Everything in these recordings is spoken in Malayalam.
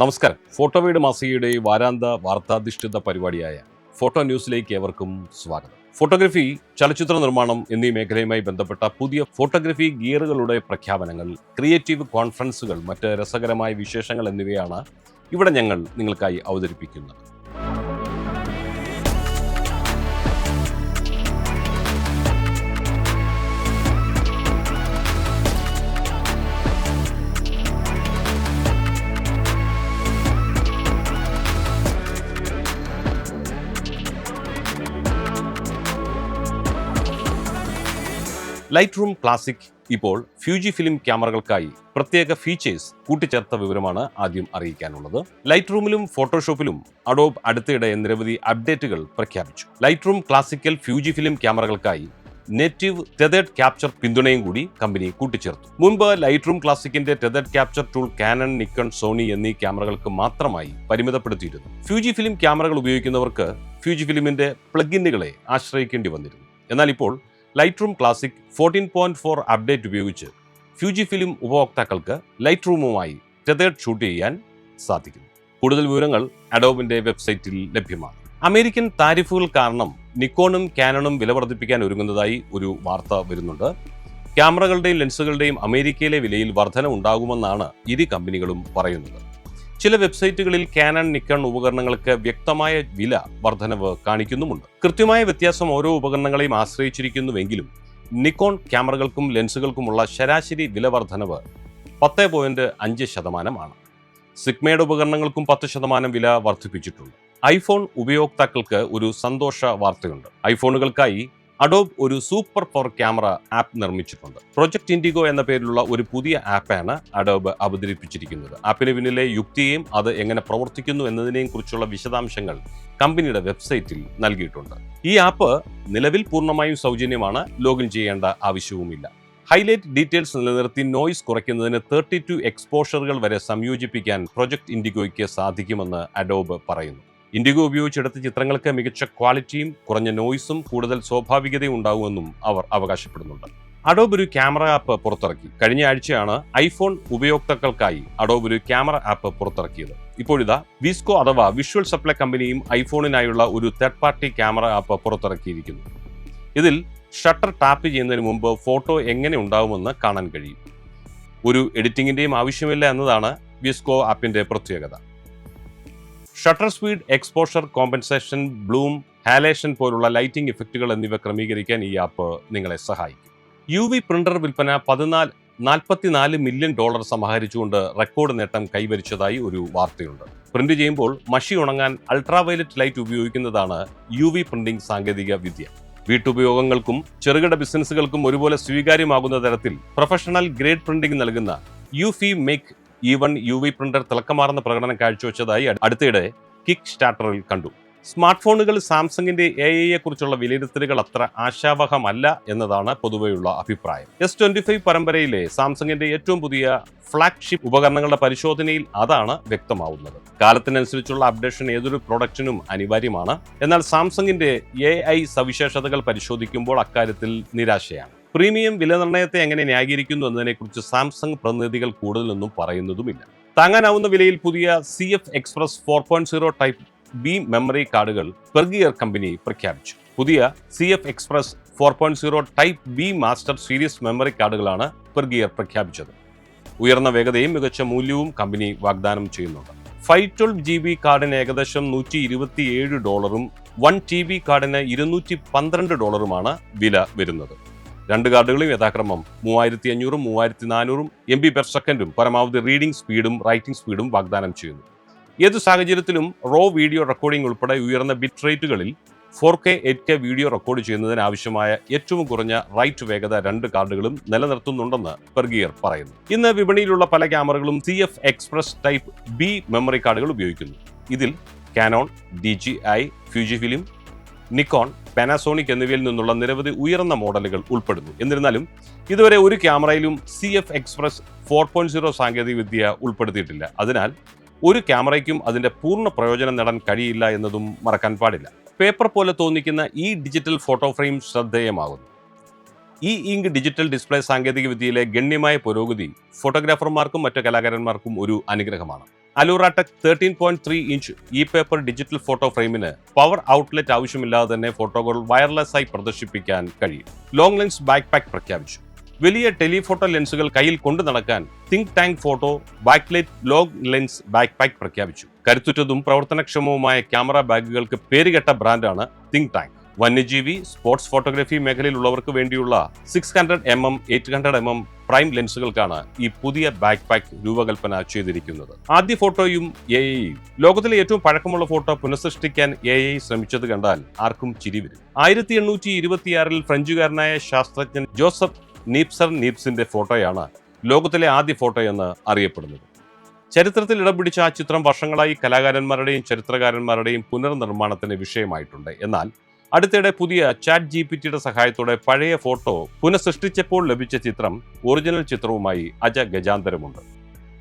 നമസ്കാരം. ഫോട്ടോ വീട് മാസികയുടെ വാരാന്ത വാർത്താധിഷ്ഠിത പരിപാടിയായ ഫോട്ടോ ന്യൂസിലേക്ക് ഏവർക്കും സ്വാഗതം. ഫോട്ടോഗ്രഫി ചലച്ചിത്ര നിർമ്മാണം എന്നീ മേഖലയുമായി ബന്ധപ്പെട്ട പുതിയ ഫോട്ടോഗ്രഫി ഗിയറുകളുടെ പ്രഖ്യാപനങ്ങൾ ക്രിയേറ്റീവ് കോൺഫറൻസുകൾ മറ്റ് രസകരമായ വിശേഷങ്ങൾ എന്നിവയാണ് ഇവിടെ ഞങ്ങൾ നിങ്ങൾക്കായി അവതരിപ്പിക്കുന്നത്. ലൈറ്റ് റൂം ക്ലാസിക് ഇപ്പോൾ ഫ്യൂജി ഫിലിം ക്യാമറകൾക്കായി പ്രത്യേക ഫീച്ചേഴ്സ് കൂട്ടിച്ചേർത്ത വിവരമാണ് ആദ്യം അറിയിക്കാനുള്ളത്. ലൈറ്റ് റൂമിലും ഫോട്ടോഷോപ്പിലും അഡോബ് അടുത്തിടെ നിരവധി അപ്ഡേറ്റുകൾ പ്രഖ്യാപിച്ചു. Lightroom classical Fuji film ക്യാമറകൾക്കായി നെറ്റീവ് ടെതേഡ് ക്യാപ്ചർ പിന്തുണയും കൂടി കമ്പനി കൂട്ടിച്ചേർത്തു. മുൻപ് ലൈറ്റ് റൂം ക്ലാസിക്കിന്റെ ടെതേഡ് capture tool Canon Nikon Sony എന്നീ ക്യാമറകൾക്ക് മാത്രമായി പരിമിതപ്പെടുത്തിയിരുന്നു. ഫ്യൂജി ഫിലിം ക്യാമറകൾ ഉപയോഗിക്കുന്നവർക്ക് ഫ്യൂജി ഫിലിമിന്റെ പ്ലഗിന്നുകളെ ആശ്രയിക്കേണ്ടി വന്നിരുന്നു. എന്നാൽ ഇപ്പോൾ Lightroom classic fourteen point four update ഉപയോഗിച്ച് ഫ്യൂജി ഫിലിം ഉപഭോക്താക്കൾക്ക് ലൈറ്റ് റൂമുമായി ടെതേഡ് ഷൂട്ട് ചെയ്യാൻ സാധിക്കും കൂടുതൽ വിവരങ്ങൾ അഡോബിന്റെ വെബ്സൈറ്റിൽ ലഭ്യമാണ്. അമേരിക്കൻ താരിഫുകൾ കാരണം നിക്കോണും കാനണും വില വർദ്ധിപ്പിക്കാൻ ഒരുങ്ങുന്നതായി ഒരു വാർത്ത വരുന്നുണ്ട്. ക്യാമറകളുടെയും ലെൻസുകളുടെയും അമേരിക്കയിലെ വിലയിൽ വർധന ഉണ്ടാകുമെന്നാണ് ഇരു കമ്പനികളും പറയുന്നത്. ചില വെബ്സൈറ്റുകളിൽ കാനൺ നിക്കൺ ഉപകരണങ്ങൾക്ക് വ്യക്തമായ വില വർധനവ് കാണിക്കുന്നുമുണ്ട്. കൃത്യമായ വ്യത്യാസം ഓരോ ഉപകരണങ്ങളെയും ആശ്രയിച്ചിരിക്കുന്നുവെങ്കിലും നിക്കോൺ ക്യാമറകൾക്കും ലെൻസുകൾക്കുമുള്ള ശരാശരി വില വർധനവ് പത്ത് പോയിന്റ് അഞ്ച് ശതമാനമാണ്. സിഗ്മയുടെ ഉപകരണങ്ങൾക്കും പത്ത് ശതമാനം വില വർദ്ധിപ്പിച്ചിട്ടുണ്ട് ഐഫോൺ ഉപയോക്താക്കൾക്ക് ഒരു സന്തോഷ വാർത്തയുണ്ട്. ഐഫോണുകൾക്കായി അഡോബ് ഒരു സൂപ്പർ പവർ ക്യാമറ ആപ്പ് നിർമ്മിച്ചിട്ടുണ്ട്. പ്രൊജക്ട് ഇൻഡിഗോ എന്ന പേരിലുള്ള ഒരു പുതിയ ആപ്പാണ് അഡോബ് അവതരിപ്പിച്ചിരിക്കുന്നത്. ആപ്പിന് പിന്നിലെ യുക്തിയെയും അത് എങ്ങനെ പ്രവർത്തിക്കുന്നു എന്നതിനെയും കുറിച്ചുള്ള വിശദാംശങ്ങൾ കമ്പനിയുടെ വെബ്സൈറ്റിൽ നൽകിയിട്ടുണ്ട്. ഈ ആപ്പ് നിലവിൽ പൂർണമായും സൗജന്യമാണ് ലോഗിൻ ചെയ്യേണ്ട ആവശ്യവുമില്ല. ഹൈലൈറ്റ് ഡീറ്റെയിൽസ് നിലനിർത്തി നോയ്സ് കുറയ്ക്കുന്നതിന് തേർട്ടി ടു എക്സ്പോഷറുകൾ വരെ സംയോജിപ്പിക്കാൻ പ്രൊജക്ട് ഇൻഡിഗോയ്ക്ക് സാധിക്കുമെന്ന് അഡോബ് പറയുന്നു. ഇൻഡിഗോ ഉപയോഗിച്ചെടുത്ത ചിത്രങ്ങൾക്ക് മികച്ച ക്വാളിറ്റിയും കുറഞ്ഞ നോയ്സും കൂടുതൽ സ്വാഭാവികതയും ഉണ്ടാകുമെന്നും അവർ അവകാശപ്പെടുന്നുണ്ട്. അഡോബ് ഒരു ക്യാമറ ആപ്പ് പുറത്തിറക്കി. കഴിഞ്ഞ ആഴ്ചയാണ് ഐഫോൺ ഉപയോക്താക്കൾക്കായി അഡോബ് ഒരു ക്യാമറ ആപ്പ് പുറത്തിറക്കിയത്. ഇപ്പോഴിതാ വിസ്കോ അഥവാ വിഷ്വൽ സപ്ലൈ കമ്പനിയും ഐഫോണിനായുള്ള ഒരു തേർഡ് പാർട്ടി ക്യാമറ ആപ്പ് പുറത്തിറക്കിയിരിക്കുന്നു. ഇതിൽ ഷട്ടർ ടാപ്പ് ചെയ്യുന്നതിന് മുമ്പ് ഫോട്ടോ എങ്ങനെ ഉണ്ടാവുമെന്ന് കാണാൻ കഴിയും. ഒരു എഡിറ്റിംഗിന്റെയും ആവശ്യമില്ല എന്നതാണ് വിസ്കോ ആപ്പിന്റെ പ്രത്യേകത. Shutter speed exposure compensation bloom halation പോലുള്ള ലൈറ്റിംഗ് ഇഫക്റ്റുകൾ എന്നിവ ക്രമീകരിക്കാൻ ഈ ആപ്പ് നിങ്ങളെ സഹായിക്കും. യു വി പ്രിന്റർ വിൽപ്പന പതിനാല് നാൽപ്പത്തിനാല് മില്യൺ ഡോളർ സമാഹരിച്ചുകൊണ്ട് റെക്കോർഡ് നേട്ടം കൈവരിച്ചതായി ഒരു വാർത്തയുണ്ട്. പ്രിന്റ് ചെയ്യുമ്പോൾ മഷി ഉണങ്ങാൻ അൾട്രാവയലറ്റ് ലൈറ്റ് ഉപയോഗിക്കുന്നതാണ് യു വി പ്രിന്റിംഗ് സാങ്കേതിക വിദ്യ. വീട്ടുപയോഗങ്ങൾക്കും ചെറുകിട ബിസിനസ്സുകൾക്കും ഒരുപോലെ സ്വീകാര്യമാകുന്ന തരത്തിൽ പ്രൊഫഷണൽ ഗ്രേഡ് പ്രിന്റിംഗ് നൽകുന്ന eufy make E one U V printer തിളക്കമാർന്ന പ്രകടനം കാഴ്ചവെച്ചതായി അടുത്തിടെ കിക്ക് സ്റ്റാർട്ടറിൽ കണ്ടു. സ്മാർട്ട് ഫോണുകൾ സാംസങ്ങിന്റെ എ ഐയെ കുറിച്ചുള്ള വിലയിരുത്തലുകൾ അത്ര ആശാവഹമല്ല എന്നതാണ് പൊതുവെയുള്ള അഭിപ്രായം. എസ് ട്വന്റി ഫൈവ് പരമ്പരയിലെ സാംസങ്ങിന്റെ ഏറ്റവും പുതിയ ഫ്ളാഗ്ഷിപ്പ് ഉപകരണങ്ങളുടെ പരിശോധനയിൽ അതാണ് വ്യക്തമാവുന്നത്. കാലത്തിനനുസരിച്ചുള്ള അപ്ഡേഷൻ ഏതൊരു പ്രൊഡക്റ്റിനും അനിവാര്യമാണ്. എന്നാൽ സാംസങ്ങിന്റെ എ സവിശേഷതകൾ പരിശോധിക്കുമ്പോൾ അക്കാര്യത്തിൽ നിരാശയാണ്. പ്രീമിയം വിലനിർണയത്തെ എങ്ങനെ ന്യായീകരിക്കുന്നു എന്നതിനെക്കുറിച്ച് സാംസങ് പ്രതിനിധികൾ കൂടുതലൊന്നും പറയുന്നതുമില്ല. താങ്ങാനാവുന്ന വിലയിൽ പുതിയ C F express four point zero type B memory കാർഡുകൾ പെർഗിയർ കമ്പനി പ്രഖ്യാപിച്ചു. പുതിയ C F express four point zero type B master series memory കാർഡുകളാണ് Pergear പ്രഖ്യാപിച്ചത്. ഉയർന്ന വേഗതയും മികച്ച മൂല്യവും കമ്പനി വാഗ്ദാനം ചെയ്യുന്നുണ്ട്. ഫൈവ് ട്വൽവ് ജി ബി കാർഡിന് ഏകദേശം നൂറ്റി ഇരുപത്തിയേഴ് ഡോളറും വൺ ടി ബി കാർഡിന് ഇരുന്നൂറ്റി പന്ത്രണ്ട് ഡോളറുമാണ് വില വരുന്നത്. രണ്ട് കാർഡുകളും യഥാക്രമം മൂവായിരത്തി അഞ്ഞൂറും മൂവായിരത്തി നാനൂറും എം ബി പെർ സെക്കൻഡും പരമാവധി റീഡിംഗ് സ്പീഡും റൈറ്റിംഗ് സ്പീഡും വാഗ്ദാനം ചെയ്യുന്നു. ഏത് സാഹചര്യത്തിലും റോ വീഡിയോ റെക്കോർഡിംഗ് ഉൾപ്പെടെ ഉയർന്ന bit റേറ്റുകളിൽ four K eight K video record ചെയ്യുന്നതിന് ആവശ്യമായ ഏറ്റവും കുറഞ്ഞ റൈറ്റ് വേഗത രണ്ട് കാർഡുകളും നിലനിർത്തുന്നുണ്ടെന്ന് പെർഗിയർ പറയുന്നു. ഇന്ന് വിപണിയിലുള്ള പല ക്യാമറകളും C F express type B memory കാർഡുകൾ ഉപയോഗിക്കുന്നു. ഇതിൽ Canon D J I Fujifilm Nikon Panasonic എന്നിവയിൽ നിന്നുള്ള നിരവധി ഉയർന്ന മോഡലുകൾ ഉൾപ്പെടുന്നു. എന്നിരുന്നാലും ഇതുവരെ ഒരു ക്യാമറയിലും C F express four point zero സാങ്കേതികവിദ്യ ഉൾപ്പെടുത്തിയിട്ടില്ല. അതിനാൽ ഒരു ക്യാമറയ്ക്കും അതിന്റെ പൂർണ പ്രയോജനം നേടാൻ കഴിയില്ല എന്നതും മറക്കാൻ പാടില്ല. പേപ്പർ പോലെ തോന്നിക്കുന്ന ഈ ഡിജിറ്റൽ ഫോട്ടോ ഫ്രെയിം ശ്രദ്ധേയമാകുന്നു. ഈ ഇങ്ക് ഡിജിറ്റൽ ഡിസ്പ്ലേ സാങ്കേതികവിദ്യയിലെ ഗണ്യമായ പുരോഗതി ഫോട്ടോഗ്രാഫർമാർക്കും മറ്റു കലാകാരന്മാർക്കും ഒരു അനുഗ്രഹമാണ്. Aluratek thirteen point three inch E paper digital photo ഫ്രെയിമിന് power outlet ആവശ്യമില്ലാതെ തന്നെ ഫോട്ടോകൾ വയർലെസ് ആയി പ്രദർശിപ്പിക്കാൻ കഴിയും. ലോങ് ലെൻസ് ബാക്ക് പാക്ക് പ്രഖ്യാപിച്ചു. വലിയ ടെലിഫോട്ടോ ലെൻസുകൾ കയ്യിൽ കൊണ്ടു നടക്കാൻ Think Tank photo backlight long lens backpack പ്രഖ്യാപിച്ചു. കരുത്തുറ്റതും പ്രവർത്തനക്ഷമവുമായ ക്യാമറ ബാഗുകൾക്ക് പേരുകെട്ട ബ്രാൻഡാണ് തിങ്ക് ടാങ്ക് വന്യജീവി സ്പോർട്സ് ഫോട്ടോഗ്രാഫി മേഖലയിലുള്ളവർക്ക് വേണ്ടിയുള്ള six hundred M M eight hundred M M prime ലെൻസുകൾക്കാണ് ഈ പുതിയ ബാക്ക് പാക്ക് രൂപകൽപ്പന ചെയ്തിരിക്കുന്നത്. ആദ്യ ഫോട്ടോയും എ ലോകത്തിലെ ഏറ്റവും പഴക്കമുള്ള ഫോട്ടോ പുനഃസൃഷ്ടിക്കാൻ എ ഐ ശ്രമിച്ചത് കണ്ടാൽ ആർക്കും ചിരി വരും. ആയിരത്തി എണ്ണൂറ്റി ഇരുപത്തിയാറിൽ ഫ്രഞ്ചുകാരനായ ശാസ്ത്രജ്ഞൻ ജോസഫ് നീപ്സർ നീപ്സിന്റെ ഫോട്ടോയാണ് ലോകത്തിലെ ആദ്യ ഫോട്ടോ എന്ന് അറിയപ്പെടുന്നത്. ചരിത്രത്തിൽ ഇടം പിടിച്ച ആ ചിത്രം വർഷങ്ങളായി കലാകാരന്മാരുടെയും ചരിത്രകാരന്മാരുടെയും പുനർനിർമ്മാണത്തിന് വിഷയമായിട്ടുണ്ട്. എന്നാൽ അടുത്തിടെ പുതിയ ചാറ്റ് ജി പി ടിയുടെ സഹായത്തോടെ പഴയ ഫോട്ടോ പുനഃസൃഷ്ടിച്ചപ്പോൾ ലഭിച്ച ചിത്രം ഒറിജിനൽ ചിത്രവുമായി അജ ഗജാന്തരമുണ്ട്.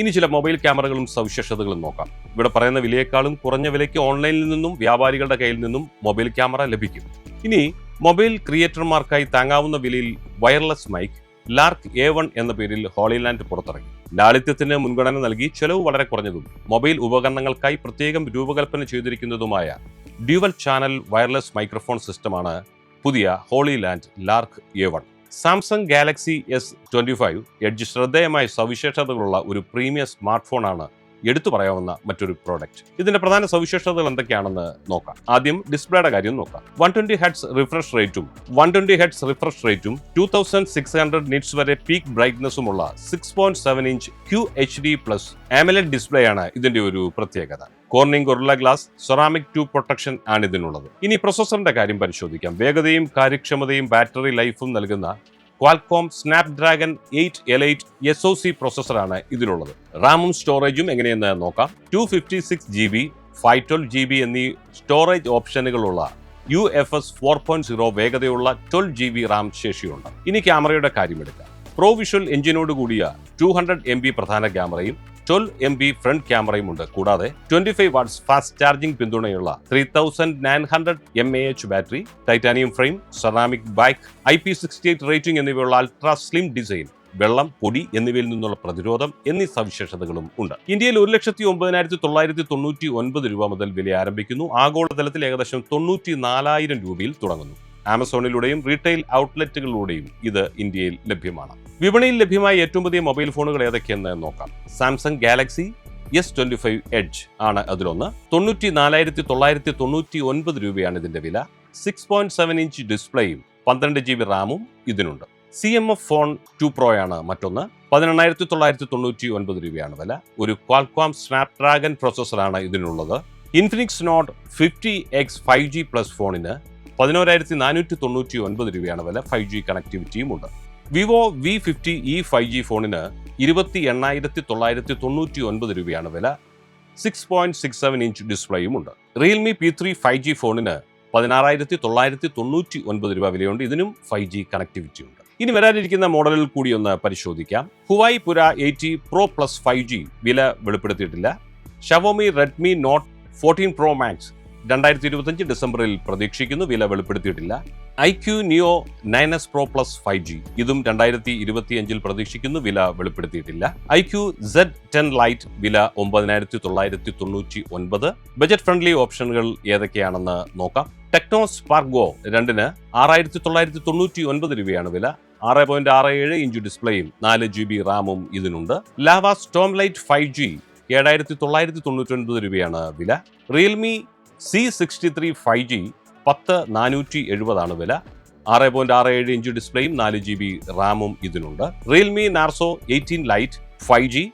ഇനി ചില മൊബൈൽ ക്യാമറകളും സവിശേഷതകളും നോക്കാം. ഇവിടെ പറയുന്ന വിലയേക്കാളും കുറഞ്ഞ വിലയ്ക്ക് ഓൺലൈനിൽ നിന്നും വ്യാപാരികളുടെ കയ്യിൽ നിന്നും മൊബൈൽ ക്യാമറ ലഭിക്കും. ഇനി മൊബൈൽ ക്രിയേറ്റർമാർക്കായി താങ്ങാവുന്ന വിലയിൽ wireless mic Lark A one എന്ന പേരിൽ ഹോളിലാൻഡ് പുറത്തിറങ്ങി. ലാളിത്യത്തിന് മുൻഗണന നൽകി ചെലവ് വളരെ കുറഞ്ഞതും മൊബൈൽ ഉപകരണങ്ങൾക്കായി പ്രത്യേകം രൂപകൽപ്പന ചെയ്തിരിക്കുന്നതുമായ ഡ്യുവൽ ചാനൽ വയർലെസ് മൈക്രോഫോൺ സിസ്റ്റമാണ് പുതിയ Hollyland Lark A one. Samsung Galaxy S twenty five edge ശ്രദ്ധേയമായ സവിശേഷതകളുള്ള ഒരു പ്രീമിയം സ്മാർട്ട് ഫോണാണ് എടുത്തു പറയാവുന്ന മറ്റൊരു പ്രോഡക്റ്റ്. ഇതിന്റെ പ്രധാന സവിശേഷതകൾ എന്തൊക്കെയാണെന്ന് നോക്കാം. ആദ്യം ഡിസ്പ്ലേയുടെ കാര്യം നോക്കാം. വൺ ട്വന്റി ഹെഡ്സ് റിഫ്രഷ് റേറ്റും വൺ ട്വന്റി ഹെഡ്സ് റിഫ്രഷ് റേറ്റും two thousand six hundred nits വരെ peak ബ്രൈറ്റ്നസ്സുമുള്ള six point seven inch Q H D plus AMOLED display ആണ് ഇതിന്റെ ഒരു പ്രത്യേകത. Corning Gorilla glass ceramic two protection ആണ് ഇതിനുള്ളത്. ഇനി പ്രൊസസറിന്റെ കാര്യം പരിശോധിക്കാം. വേഗതയും കാര്യക്ഷമതയും ബാറ്ററി ലൈഫും നൽകുന്ന Qualcomm Snapdragon eight L eight S O C പ്രൊസസ്സറാണ് ഇതിലുള്ളത് റാമും സ്റ്റോറേജും എങ്ങനെയെന്ന് നോക്കാം. Two fifty six G B five twelve G B എന്നീ storage ഓപ്ഷനുകളുള്ള U F S four point zero വേഗതയുള്ള ട്വൽവ് ജി ബി റാം ശേഷിയുണ്ട്. ഇനി ക്യാമറയുടെ കാര്യമെടുക്കാം പ്രോ വിഷ്വൽ എഞ്ചിനോട് കൂടിയ ടു ഹൺഡ്രഡ് എം ബി പ്രധാന ക്യാമറയും ട്വൽവ് എം ബി ഫ്രണ്ട് ക്യാമറയും ഉണ്ട്. കൂടാതെ twenty five watts fast charging പിന്തുണയുള്ള three thousand nine hundred M A H battery titanium frame ceramic back I P sixty eight rating എന്നിവയുള്ള അൾട്രാ സ്ലിം ഡിസൈൻ വെള്ളം പൊടി എന്നിവയിൽ നിന്നുള്ള പ്രതിരോധം എന്നീ സവിശേഷതകളും ഉണ്ട്. ഇന്ത്യയിൽ ഒരു ലക്ഷത്തി ഒമ്പതിനായിരത്തി തൊള്ളായിരത്തി തൊണ്ണൂറ്റി ഒൻപത് രൂപ മുതൽ വില ആരംഭിക്കുന്നു. ആഗോളതലത്തിൽ ഏകദേശം തൊണ്ണൂറ്റി നാലായിരം രൂപയിൽ തുടങ്ങുന്നു. ആമസോണിലൂടെയും റീറ്റെയിൽ ഔട്ട്ലെറ്റുകളിലൂടെയും ഇത് ഇന്ത്യയിൽ ലഭ്യമാണ്. വിപണിയിൽ ലഭ്യമായ ഏറ്റവും പുതിയ മൊബൈൽ ഫോണുകൾ ഏതൊക്കെയെന്ന് നോക്കാം. Samsung Galaxy S twenty five edge ആണ് അതിലൊന്ന്. തൊണ്ണൂറ്റി നാലായിരത്തി തൊള്ളായിരത്തി തൊണ്ണൂറ്റി ഒൻപത് രൂപയാണ് ഇതിന്റെ വില. സിക്സ് പോയിന്റ് സെവൻ ഇഞ്ച് ഡിസ്പ്ലേയും പന്ത്രണ്ട് ജി ബി റാമും ഇതിനുണ്ട്. C M F phone two പ്രോയാണ് മറ്റൊന്ന്. പതിനെണ്ണായിരത്തി തൊള്ളായിരത്തി തൊണ്ണൂറ്റി ഒൻപത് രൂപയാണ് വില. ഒരു ക്വാൽക്വാം സ്നാപ്ഡ്രാഗൺ പ്രോസസ്സറാണ് ഇതിനുള്ളത്. Infinix note fifty X five G plus ഫോണിന് പതിനോരായിരത്തി നാനൂറ്റി തൊണ്ണൂറ്റി ഒൻപത് രൂപയാണ് വില. ഫൈവ് ജി കണക്ടിവിറ്റിയും ഉണ്ട്. Vivo V fifty E five G ഫോണിന് ഇരുപത്തി എണ്ണായിരത്തി തൊള്ളായിരത്തി തൊണ്ണൂറ്റി ഒൻപത് രൂപയാണ് വില. Six point six seven inch ഡിസ്പ്ലേയും ഉണ്ട്. Realme P three five G ഫോണിന് പതിനാറായിരത്തി തൊള്ളായിരത്തി തൊണ്ണൂറ്റി ഒൻപത് രൂപ വിലയുണ്ട്. ഇതിനും ഫൈവ് ജി കണക്ടിവിറ്റി ഉണ്ട്. ഇനി വരാനിരിക്കുന്ന മോഡലിൽ കൂടി ഒന്ന് പരിശോധിക്കാം. Huawei Pura eighty pro plus five G വില വെളിപ്പെടുത്തിയിട്ടില്ല. Xiaomi Redmi note fourteen pro max രണ്ടായിരത്തി ഇരുപത്തഞ്ച് ഡിസംബറിൽ പ്രതീക്ഷിക്കുന്നു. വില വെളിപ്പെടുത്തിയിട്ടില്ല. I Q neo nine S pro plus five G. ഇതും രണ്ടായിരത്തി ഇരുപത്തിയഞ്ചിൽ പ്രതീക്ഷിക്കുന്നു. വില വെളിപ്പെടുത്തിയിട്ടില്ല. I Q Z ten lite വില ഒമ്പതിനായിരത്തി തൊള്ളായിരത്തി തൊണ്ണൂറ്റി ഒൻപത് ബജറ്റ് ഫ്രണ്ട്ലി ഓപ്ഷനുകൾ ഏതൊക്കെയാണെന്ന് നോക്കാം. ടെക്നോ സ്പാർക്ക് ഗോ രണ്ടിന് ആറായിരത്തി തൊള്ളായിരത്തി തൊണ്ണൂറ്റി ഒൻപത് രൂപയാണ് വില. ആറ് പോയിന്റ് ആറ് ഏഴ് ഇഞ്ച് ഡിസ്പ്ലേയും നാല് ജി ബി റാമും ഇതിനുണ്ട്. Lava Storm lite five G ഏഴായിരത്തി തൊള്ളായിരത്തി തൊണ്ണൂറ്റി ഒൻപത് രൂപയാണ് വില. Realme C sixty three five G പത്ത് നാനൂറ്റി എഴുപതാണ് വില. ആറ് പോയിന്റ് ആറ് ഏഴ് ഇഞ്ച് ഡിസ്പ്ലേയും നാല് ജി ബി റാമും ഇതിനുണ്ട്. Realme Narzo eighteen lite five G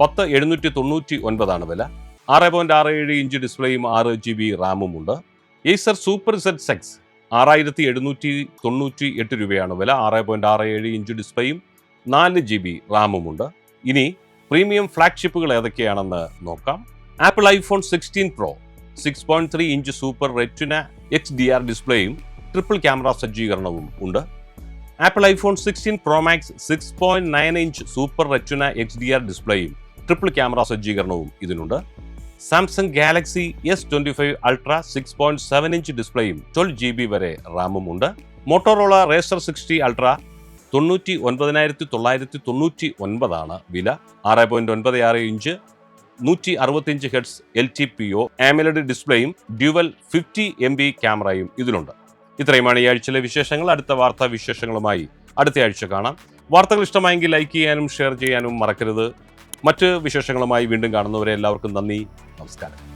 പത്ത് എഴുന്നൂറ്റി തൊണ്ണൂറ്റി ഒൻപതാണ് വില. ആറ് പോയിന്റ് ആറ് ഏഴ് ഇഞ്ച് ഡിസ്പ്ലേയും ആറ് ജി ബി റാമും ഉണ്ട്. ഏസർ സൂപ്പർ സെറ്റ് സെക്സ് ആറായിരത്തി എഴുന്നൂറ്റി തൊണ്ണൂറ്റി എട്ട് രൂപയാണ് വില. ആറ് പോയിന്റ് ആറ് ഏഴ് ഇഞ്ച് ഡിസ്പ്ലേയും നാല് ജി ബി റാമും ഉണ്ട്. ഇനി പ്രീമിയം ഫ്ലാഗ്ഷിപ്പുകൾ ഏതൊക്കെയാണെന്ന് നോക്കാം. Apple iPhone sixteen pro six point three inch super retina X D R ഡിസ്പ്ലേയും triple camera സജ്ജീകരണവും ഉണ്ട്. Apple iPhone sixteen pro max six point nine inch super retina X D R ഡിസ്പ്ലേയും triple camera സജ്ജീകരണവും ഇതിനുണ്ട്. Samsung Galaxy S twenty five ultra six point seven inch ഡിസ്പ്ലേയും twelve G B വരെ റാമും ഉണ്ട്. മോട്ടോറോള റേസർ സിക്സ്റ്റി അൾട്ര തൊണ്ണൂറ്റി ഒൻപതിനായിരത്തി തൊള്ളായിരത്തി തൊണ്ണൂറ്റി ഒൻപതാണ് വില. ആറ് പോയിന്റ് ഒൻപത് ആറ് ഇഞ്ച് നൂറ്റി അറുപത്തിയഞ്ച് hertz L T P O AMOLED ഡിസ്പ്ലേയും dual fifty M B ക്യാമറയും ഇതിലുണ്ട്. ഇത്രയുമാണ് ഈ ആഴ്ചയിലെ വിശേഷങ്ങൾ. അടുത്ത വാർത്താ വിശേഷങ്ങളുമായി അടുത്ത ആഴ്ച കാണാം. വാർത്തകൾ ഇഷ്ടമായെങ്കിൽ ലൈക്ക് ചെയ്യാനും ഷെയർ ചെയ്യാനും മറക്കരുത്. മറ്റ് വിശേഷങ്ങളുമായി വീണ്ടും കാണുന്നവരെ എല്ലാവർക്കും നന്ദി. നമസ്കാരം.